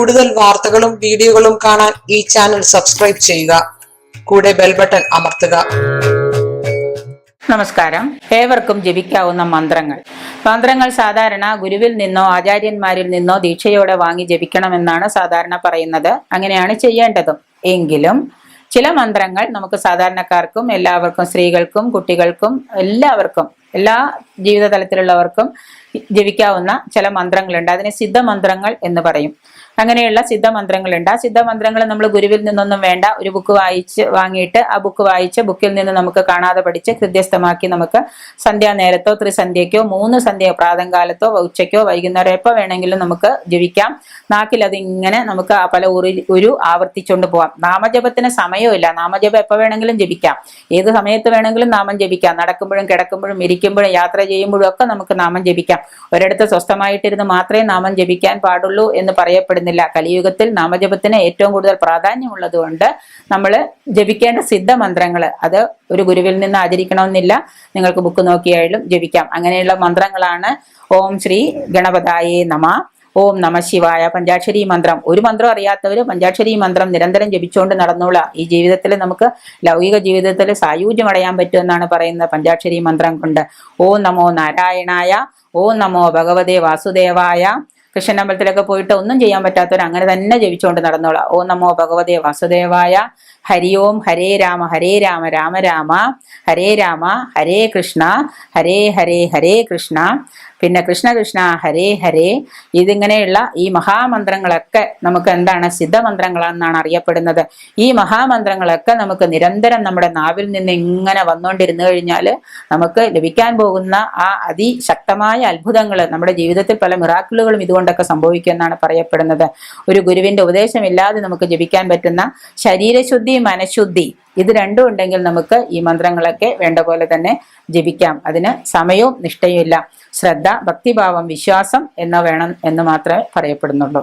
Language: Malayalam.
കൂടുതൽ വാർത്തകളും വീഡിയോകളും കാണാൻ ഈ ചാനൽ സബ്സ്ക്രൈബ് ചെയ്യുക. കൂടെ ബെൽ ബട്ടൺ അമർത്തുക. നമസ്കാരം. ഏവർക്കും ജപിക്കാവുന്ന മന്ത്രങ്ങൾ. മന്ത്രങ്ങൾ സാധാരണ ഗുരുവിൽ നിന്നോ ആചാര്യന്മാരിൽ നിന്നോ ദീക്ഷയോടെ വാങ്ങി ജപിക്കണമെന്നാണ് സാധാരണ പറയുന്നത്. അങ്ങനെയാണ് ചെയ്യേണ്ടതും. എങ്കിലും ചില മന്ത്രങ്ങൾ നമുക്ക് സാധാരണക്കാർക്കും എല്ലാവർക്കും സ്ത്രീകൾക്കും കുട്ടികൾക്കും എല്ലാവർക്കും എല്ലാ ജീവിത തലത്തിലുള്ളവർക്കും ജപിക്കാവുന്ന ചില മന്ത്രങ്ങളുണ്ട്. അതിനെ സിദ്ധമന്ത്രങ്ങൾ എന്ന് പറയും. അങ്ങനെയുള്ള സിദ്ധമന്ത്രങ്ങളുണ്ട്. ആ സിദ്ധമന്ത്രങ്ങൾ നമ്മൾ ഗുരുവിൽ നിന്നൊന്നും വേണ്ട. ഒരു ബുക്ക് വായിച്ച് വാങ്ങിയിട്ട് ആ ബുക്ക് വായിച്ച് ബുക്കിൽ നിന്ന് നമുക്ക് കാണാതെ പഠിച്ച് ഹൃദ്യസ്ഥമാക്കി നമുക്ക് സന്ധ്യാനേരത്തോ ത്രിസന്ധ്യക്കോ മൂന്ന് സന്ധ്യ പ്രാതകാലത്തോ ഉച്ചയ്ക്കോ വൈകുന്നേരം എപ്പോൾ വേണമെങ്കിലും നമുക്ക് ജപിക്കാം നാക്കിൽ അതിങ്ങനെ നമുക്ക് പല ഉറി ഒരു ആവർത്തിച്ചുകൊണ്ട് പോവാം. നാമജപത്തിന് സമയമില്ല നാമജപം എപ്പോൾ വേണമെങ്കിലും ജപിക്കാം. ഏത് സമയത്ത് വേണമെങ്കിലും നാമം ജപിക്കാം. നടക്കുമ്പോഴും കിടക്കുമ്പോഴും ഇരിക്കുമ്പോഴും യാത്ര ചെയ്യുമ്പോഴും ഒക്കെ നമുക്ക് നാമം ജപിക്കാം. ഒരിടത്ത് സ്വസ്ഥമായിട്ടിരുന്ന് മാത്രമേ നാമം ജപിക്കാൻ പാടുള്ളൂ എന്ന് പറയപ്പെടുന്നില്ല കലിയുഗത്തിൽ നാമജപത്തിന് ഏറ്റവും കൂടുതൽ പ്രാധാന്യമുള്ളത് കൊണ്ട് നമ്മൾ ജപിക്കേണ്ട സിദ്ധ മന്ത്രങ്ങൾ അത് ഒരു ഗുരുവിൽ നിന്ന് ആചരിക്കണമെന്നില്ല. നിങ്ങൾക്ക് ബുക്ക് നോക്കിയായാലും ജപിക്കാം. അങ്ങനെയുള്ള മന്ത്രങ്ങളാണ് ഓം ശ്രീ ഗണപതായേ നമ ഓം നമ ശിവായ പഞ്ചാക്ഷരി മന്ത്രം. ഒരു മന്ത്രം അറിയാത്തവർ പഞ്ചാക്ഷരി മന്ത്രം നിരന്തരം ജപിച്ചുകൊണ്ട് നടന്നോളാം. ഈ ജീവിതത്തിൽ നമുക്ക് ലൗകിക ജീവിതത്തിൽ സായൂജ്യം അടയാൻ പറ്റുമെന്നാണ് പറയുന്നത് പഞ്ചാക്ഷരി മന്ത്രം കൊണ്ട്. ഓം നമോ നാരായണായ ഓം നമോ ഭഗവതേ വാസുദേവായ കൃഷ്ണനമ്പലത്തിലൊക്കെ പോയിട്ട് ഒന്നും ചെയ്യാൻ പറ്റാത്തവർ അങ്ങനെ തന്നെ ജപിച്ചുകൊണ്ട് നടന്നോളാം. ഓം നമോ ഭഗവതേ വാസുദേവായ. ഹരി ഓം ഹരേ രാമ ഹരേ രാമ രാമ രാമ ഹരേ രാമ ഹരേ കൃഷ്ണ ഹരേ ഹരേ ഹരേ കൃഷ്ണ. പിന്നെ കൃഷ്ണ കൃഷ്ണ ഹരേ ഹരേ. ഇതിങ്ങനെയുള്ള ഈ മഹാമന്ത്രങ്ങളൊക്കെ നമുക്ക് എന്താണ് സിദ്ധമന്ത്രങ്ങളെന്നാണ് അറിയപ്പെടുന്നത്. ഈ മഹാമന്ത്രങ്ങളൊക്കെ നമുക്ക് നിരന്തരം നമ്മുടെ നാവിൽ നിന്ന് ഇങ്ങനെ വന്നുകൊണ്ടിരുന്നു കഴിഞ്ഞാൽ നമുക്ക് ലഭിക്കാൻ പോകുന്ന ആ അതിശക്തമായ അത്ഭുതങ്ങൾ നമ്മുടെ ജീവിതത്തിൽ പല മിറാക്കിളുകളും ഇതുകൊണ്ടൊക്കെ സംഭവിക്കുമെന്നാണ് പറയപ്പെടുന്നത്. ഒരു ഗുരുവിന്റെ ഉപദേശമില്ലാതെ നമുക്ക് ജപിക്കാൻ പറ്റുന്ന ശരീരശുദ്ധി മനഃശുദ്ധി ഇത് രണ്ടും ഉണ്ടെങ്കിൽ നമുക്ക് ഈ മന്ത്രങ്ങളൊക്കെ വേണ്ട പോലെ തന്നെ ജപിക്കാം. അതിന് സമയവും നിഷ്ഠയും ഇല്ല. ശ്രദ്ധ ഭക്തിഭാവം വിശ്വാസം എന്ന വേണം എന്ന് മാത്രമേ പറയപ്പെടുന്നുള്ളൂ.